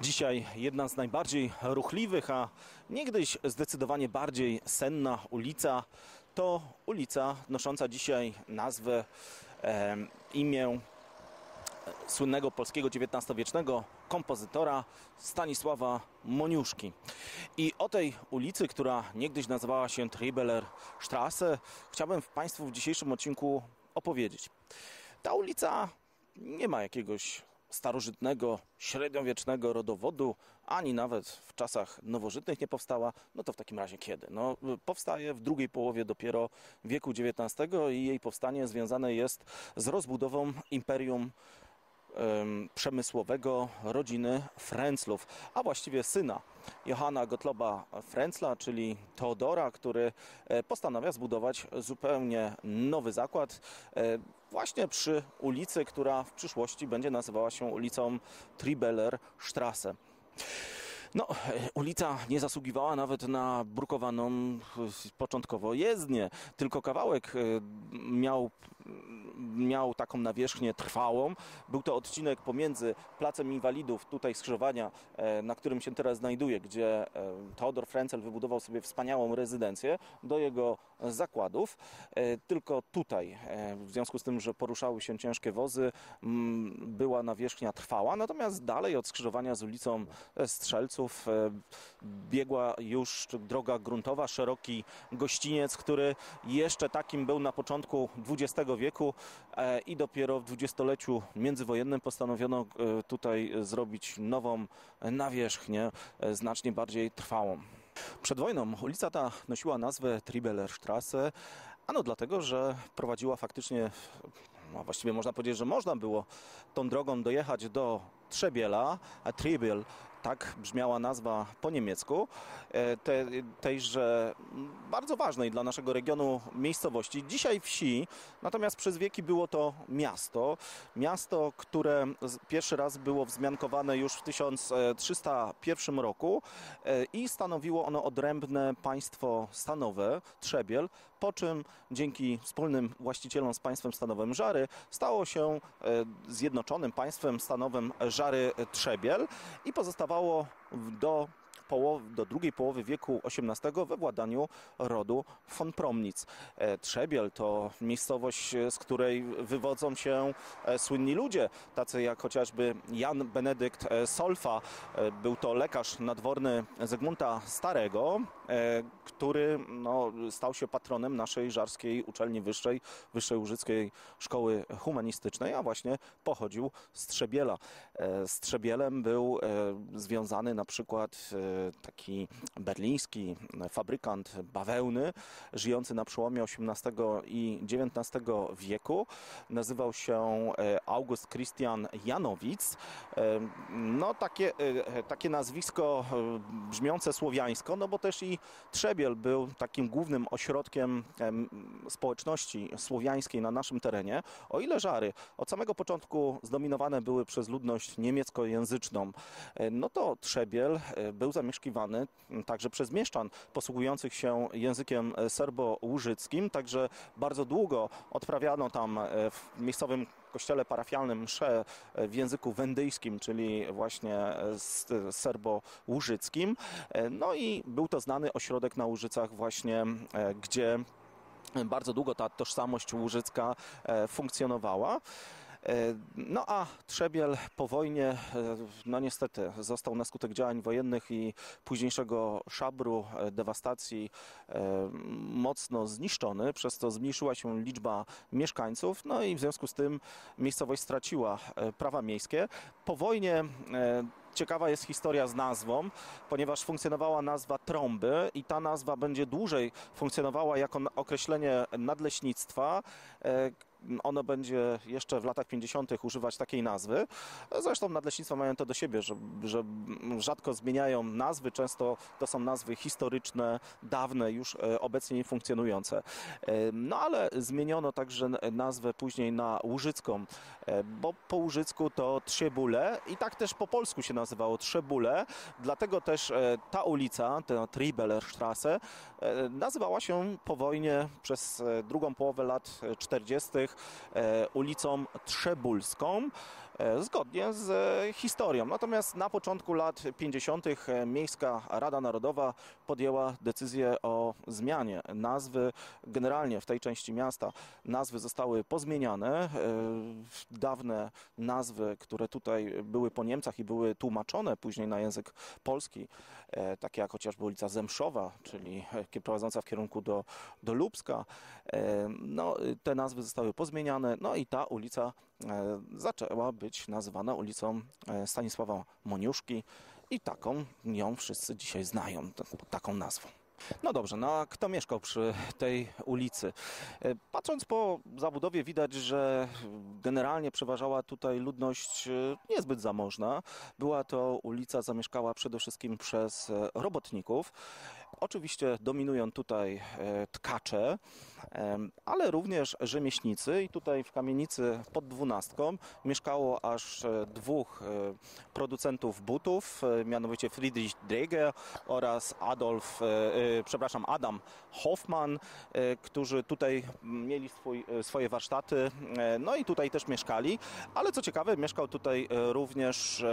Dzisiaj jedna z najbardziej ruchliwych, a niegdyś zdecydowanie bardziej senna ulica to ulica nosząca dzisiaj nazwę, e, imię słynnego polskiego XIX-wiecznego kompozytora Stanisława Moniuszki. I o tej ulicy, która niegdyś nazywała się Tribeler Straße, chciałbym Państwu w dzisiejszym odcinku opowiedzieć. Ta ulica nie ma jakiegoś starożytnego, średniowiecznego rodowodu, ani nawet w czasach nowożytnych nie powstała, no to w takim razie kiedy? No, powstaje w drugiej połowie dopiero wieku XIX i jej powstanie związane jest z rozbudową imperium przemysłowego rodziny Frenzlów, a właściwie syna Johanna Gottloba Frenzla, czyli Teodora, który e, postanawia zbudować zupełnie nowy zakład e, właśnie przy ulicy, która w przyszłości będzie nazywała się ulicą Tribeller Strasse. No, ulica nie zasługiwała nawet na brukowaną początkowo jezdnię, tylko kawałek e, miał, miał taką nawierzchnię trwałą. Był to odcinek pomiędzy Placem Inwalidów, tutaj skrzyżowania, e, na którym się teraz znajduje, gdzie e, Teodor Frenzel wybudował sobie wspaniałą rezydencję do jego zakładów. Tylko tutaj, w związku z tym, że poruszały się ciężkie wozy, była nawierzchnia trwała, natomiast dalej od skrzyżowania z ulicą Strzelców E, biegła już droga gruntowa, szeroki gościniec, który jeszcze takim był na początku XX wieku e, i dopiero w dwudziestoleciu międzywojennym postanowiono e, tutaj zrobić nową nawierzchnię, znacznie bardziej trwałą. Przed wojną ulica ta nosiła nazwę Tribellerstrasse, ano dlatego, że prowadziła faktycznie, no właściwie można powiedzieć, że można było tą drogą dojechać do Trzebiela, a Tribiel tak brzmiała nazwa po niemiecku, e, te, tejże bardzo ważnej dla naszego regionu miejscowości, dzisiaj wsi, natomiast przez wieki było to miasto. Miasto, które pierwszy raz było wzmiankowane już w 1301 roku e, i stanowiło ono odrębne państwo stanowe, Trzebiel, po czym dzięki wspólnym właścicielom z państwem stanowym Żary stało się e, zjednoczonym państwem stanowym Żary Trzebiel i pozostawało zostało do do drugiej połowy wieku XVIII we władaniu rodu von Promnic. E, Trzebiel to miejscowość, z której wywodzą się e, słynni ludzie, tacy jak chociażby Jan Benedykt e, Solfa. Był to lekarz nadworny Zygmunta Starego, który no, stał się patronem naszej żarskiej uczelni wyższej, Wyższej Łużyckiej Szkoły Humanistycznej, a właśnie pochodził z Trzebiela. Z Trzebielem był związany na przykład taki berliński fabrykant bawełny, żyjący na przełomie XVIII i XIX wieku. Nazywał się e, August Christian Janowic. E, no takie, e, takie nazwisko brzmiące słowiańsko, no bo też i Trzebiel był takim głównym ośrodkiem społeczności słowiańskiej na naszym terenie. O ile Żary od samego początku zdominowane były przez ludność niemieckojęzyczną, no to Trzebiel był zamieszkany zamieszkiwany także przez mieszczan posługujących się językiem serbo-łużyckim, także bardzo długo odprawiano tam e, w miejscowym kościele parafialnym msze w języku wendyjskim, czyli właśnie e, serbo-łużyckim. E, no i był to znany ośrodek na Łużycach właśnie, gdzie bardzo długo ta tożsamość łużycka funkcjonowała. E, no a Trzebiel po wojnie, e, no niestety, został na skutek działań wojennych i późniejszego szabru, e, dewastacji mocno zniszczony, przez to zmniejszyła się liczba mieszkańców, no i w związku z tym miejscowość straciła prawa miejskie. Po wojnie ciekawa jest historia z nazwą, ponieważ funkcjonowała nazwa trąby i ta nazwa będzie dłużej funkcjonowała jako określenie nadleśnictwa, ono będzie jeszcze w latach 50. używać takiej nazwy. Zresztą nadleśnictwa mają to do siebie, że, że rzadko zmieniają nazwy, często to są nazwy historyczne, dawne, już e, obecnie nie funkcjonujące. E, no ale zmieniono także nazwę później na Łużycką, e, bo po Łużycku to Trzebule i tak też po polsku się nazywało Trzebule, dlatego też ta ulica, ta Tribellerstrasse, nazywała się po wojnie przez drugą połowę lat 40 E, ulicą Trzebulską. E, zgodnie z e, historią. Natomiast na początku lat 50. e, Miejska Rada Narodowa podjęła decyzję o zmianie nazwy. Generalnie w tej części miasta nazwy zostały pozmieniane. Dawne nazwy, które tutaj były po Niemcach i były tłumaczone później na język polski, takie jak chociażby ulica Zemszowa, czyli prowadząca w kierunku do, do Lubska, no, te nazwy zostały pozmieniane, no i ta ulica zaczęła być nazywana ulicą e, Stanisława Moniuszki i taką ją wszyscy dzisiaj znają, taką nazwą. No dobrze, no a kto mieszkał przy tej ulicy? E, Patrząc po zabudowie widać, że generalnie przeważała tutaj ludność e, niezbyt zamożna. Była to ulica zamieszkała przede wszystkim przez e, robotników. Oczywiście dominują tutaj e, tkacze, ale również rzemieślnicy i tutaj w kamienicy pod dwunastką mieszkało aż e, dwóch e, producentów butów, mianowicie Friedrich Dreger oraz Adolf, przepraszam, Adam Hoffman, którzy tutaj mieli swój, swoje warsztaty, no i tutaj też mieszkali, ale co ciekawe, mieszkał tutaj również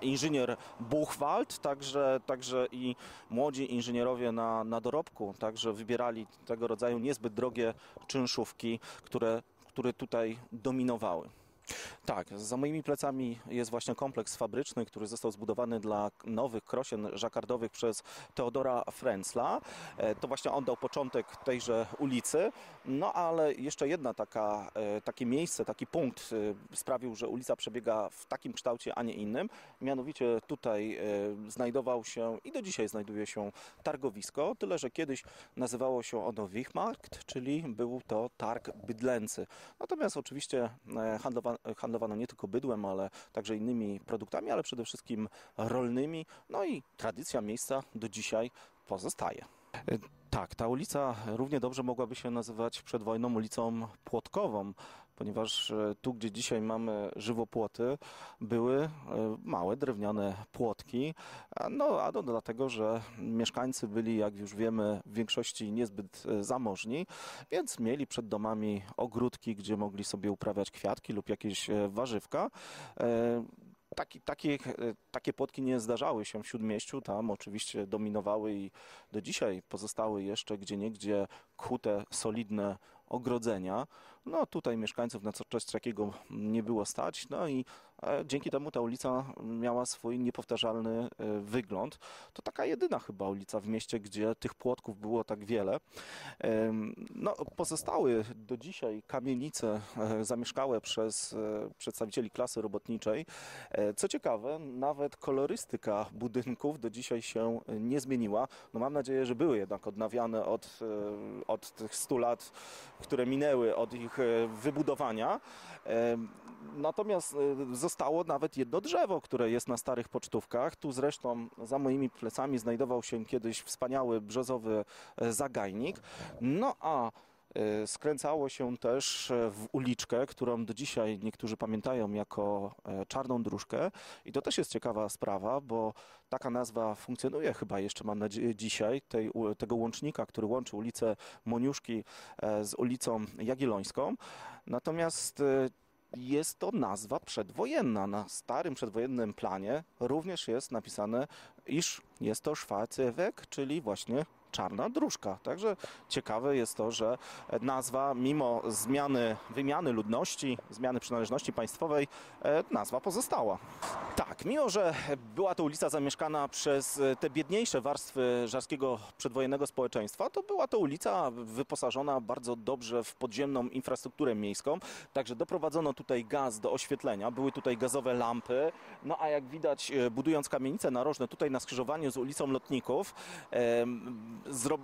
inżynier Buchwald, także, także i młodzi inżynierowie na, na dorobku, także wybierali tego rodzaju niezbyt drogie czynszówki, które, które tutaj dominowały. Tak, za moimi plecami jest właśnie kompleks fabryczny, który został zbudowany dla nowych krosien żakardowych przez Teodora Frenzla. E, To właśnie on dał początek tejże ulicy. No ale jeszcze jedna taka, e, takie miejsce, taki punkt e, sprawił, że ulica przebiega w takim kształcie, a nie innym. Mianowicie tutaj znajdował się i do dzisiaj znajduje się targowisko, tyle że kiedyś nazywało się ono Wichmarkt, czyli był to targ bydlęcy. Natomiast oczywiście e, handlowa, handlowano nie tylko bydłem, ale także innymi produktami, ale przede wszystkim rolnymi. No i tradycja miejsca do dzisiaj pozostaje. E, Tak, ta ulica równie dobrze mogłaby się nazywać przed wojną ulicą Płotkową, ponieważ e, tu, gdzie dzisiaj mamy żywopłoty, były e, małe drewniane płotki, no a to dlatego, że mieszkańcy byli, jak już wiemy, w większości niezbyt e, zamożni, więc mieli przed domami ogródki, gdzie mogli sobie uprawiać kwiatki lub jakieś warzywka. Taki, takie, takie płotki nie zdarzały się w Śródmieściu, tam oczywiście dominowały i do dzisiaj pozostały jeszcze gdzieniegdzie kute, solidne ogrodzenia. No tutaj mieszkańców na coś takiego nie było stać, no i dzięki temu ta ulica miała swój niepowtarzalny e, wygląd. To taka jedyna chyba ulica w mieście, gdzie tych płotków było tak wiele. No, pozostały do dzisiaj kamienice e, zamieszkałe przez e, przedstawicieli klasy robotniczej. Co ciekawe, nawet kolorystyka budynków do dzisiaj się nie zmieniła. No mam nadzieję, że były jednak odnawiane od, od tych 100 lat, które minęły od ich wybudowania. Natomiast e, zostało nawet jedno drzewo, które jest na starych pocztówkach. Tu zresztą za moimi plecami znajdował się kiedyś wspaniały brzozowy e, zagajnik. No a e, skręcało się też e, w uliczkę, którą do dzisiaj niektórzy pamiętają jako Czarną Dróżkę. I to też jest ciekawa sprawa, bo taka nazwa funkcjonuje chyba jeszcze, mam nadzieję, dzisiaj, tej, tego łącznika, który łączy ulicę Moniuszki z ulicą Jagiellońską. Natomiast jest to nazwa przedwojenna. Na starym przedwojennym planie również jest napisane, iż jest to Schwarzeweg, czyli właśnie czarna dróżka. Także ciekawe jest to, że nazwa, mimo zmiany, wymiany ludności, zmiany przynależności państwowej, e, nazwa pozostała. Tak, mimo że była to ulica zamieszkana przez te biedniejsze warstwy żarskiego przedwojennego społeczeństwa, to była to ulica wyposażona bardzo dobrze w podziemną infrastrukturę miejską. Także doprowadzono tutaj gaz do oświetlenia, były tutaj gazowe lampy. No a jak widać, e, budując kamienice narożne tutaj na skrzyżowaniu z ulicą Lotników, zro,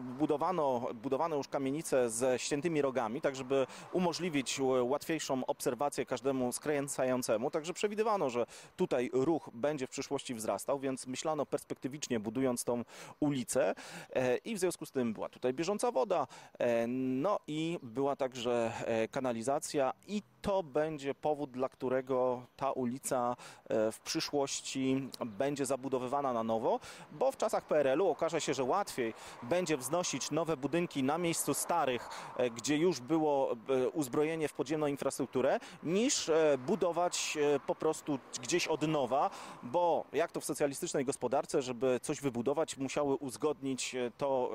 budowano, już kamienice ze ściętymi rogami, tak żeby umożliwić łatwiejszą obserwację każdemu skręcającemu. Także przewidywano, że tutaj ruch będzie w przyszłości wzrastał, więc myślano perspektywicznie budując tą ulicę e, i w związku z tym była tutaj bieżąca woda, e, no i była także e, kanalizacja i to będzie powód, dla którego ta ulica e, w przyszłości będzie zabudowywana na nowo, bo w czasach PRL-u okaże się, że łatwiej będzie wznosić nowe budynki na miejscu starych, e, gdzie już było e, uzbrojenie w podziemną infrastrukturę, niż budować po prostu gdzieś od nowa, bo jak to w socjalistycznej gospodarce, żeby coś wybudować, musiały uzgodnić to.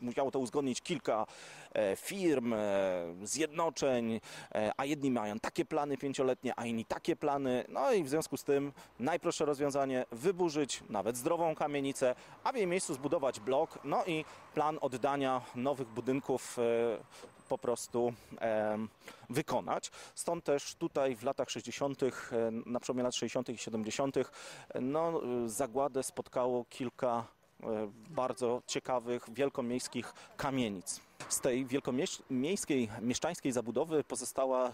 Musiało to uzgodnić kilka e, firm, e, zjednoczeń, e, a jedni mają takie plany pięcioletnie, a inni takie plany. No i w związku z tym najprostsze rozwiązanie wyburzyć nawet zdrową kamienicę, a w jej miejscu zbudować blok, no i plan oddania nowych budynków po prostu wykonać. Stąd też tutaj w latach 60., e, na przełomie lat 60. i 70., e, no, zagładę spotkało kilka bardzo ciekawych, wielkomiejskich kamienic. Z tej wielkomiejskiej, mieszczańskiej zabudowy pozostała e,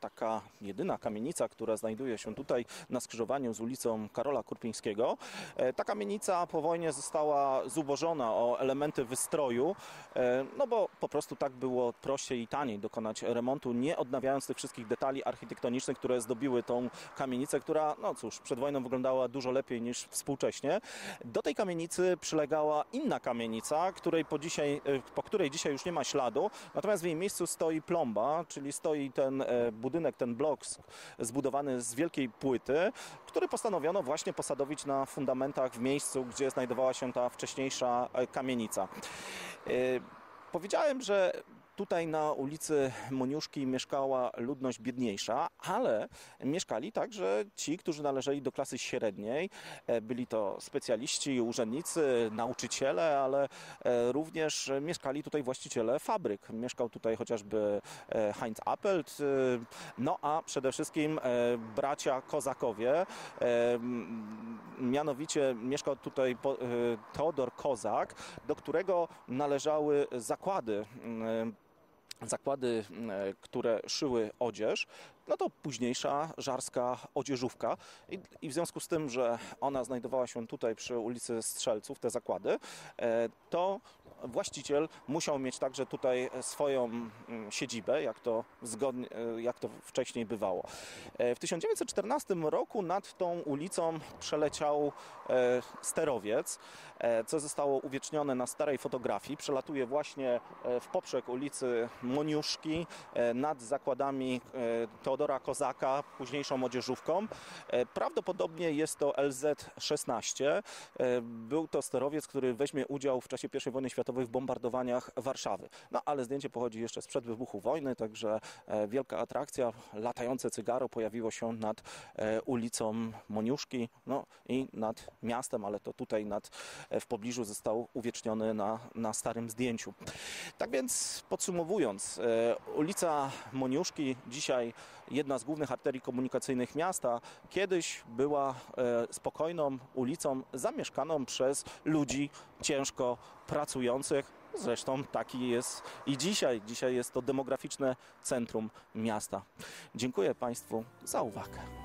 taka jedyna kamienica, która znajduje się tutaj na skrzyżowaniu z ulicą Karola Kurpińskiego. E, Ta kamienica po wojnie została zubożona o elementy wystroju, e, no bo po prostu tak było prościej i taniej dokonać remontu, nie odnawiając tych wszystkich detali architektonicznych, które zdobiły tą kamienicę, która, no cóż, przed wojną wyglądała dużo lepiej niż współcześnie. Do tej kamienicy przylegała inna kamienica, której po, dzisiaj, po której dzisiaj już nie ma śladu, natomiast w jej miejscu stoi plomba, czyli stoi ten e, budynek, ten blok zbudowany z wielkiej płyty, który postanowiono właśnie posadowić na fundamentach w miejscu, gdzie znajdowała się ta wcześniejsza e, kamienica. E, Powiedziałem, że tutaj na ulicy Moniuszki mieszkała ludność biedniejsza, ale mieszkali także ci, którzy należeli do klasy średniej. E, Byli to specjaliści, urzędnicy, nauczyciele, ale e, również mieszkali tutaj właściciele fabryk. Mieszkał tutaj chociażby e, Heinz Appelt, no a przede wszystkim bracia Kozakowie. Mianowicie mieszkał tutaj Teodor Kozak, do którego należały zakłady zakłady, m, które szyły odzież, no to późniejsza żarska odzieżówka. I, I w związku z tym, że ona znajdowała się tutaj przy ulicy Strzelców, te zakłady, e, to właściciel musiał mieć także tutaj swoją mm, siedzibę, jak to, zgodnie, e, jak to wcześniej bywało. E, W 1914 roku nad tą ulicą przeleciał sterowiec, co zostało uwiecznione na starej fotografii. Przelatuje właśnie w poprzek ulicy Moniuszki nad zakładami e, Teodora Kozaka, późniejszą odzieżówką. E, Prawdopodobnie jest to LZ-16. E, Był to sterowiec, który weźmie udział w czasie I wojny światowej w bombardowaniach Warszawy. No ale zdjęcie pochodzi jeszcze sprzed wybuchu wojny, także e, wielka atrakcja. Latające cygaro pojawiło się nad ulicą Moniuszki, no i nad miastem, ale to tutaj nad, w pobliżu został uwieczniony na, na starym zdjęciu. Tak więc podsumowując, ulica Moniuszki dzisiaj jedna z głównych arterii komunikacyjnych miasta, kiedyś była e, spokojną ulicą zamieszkaną przez ludzi ciężko pracujących. Zresztą taki jest i dzisiaj. Dzisiaj jest to demograficzne centrum miasta. Dziękuję Państwu za uwagę.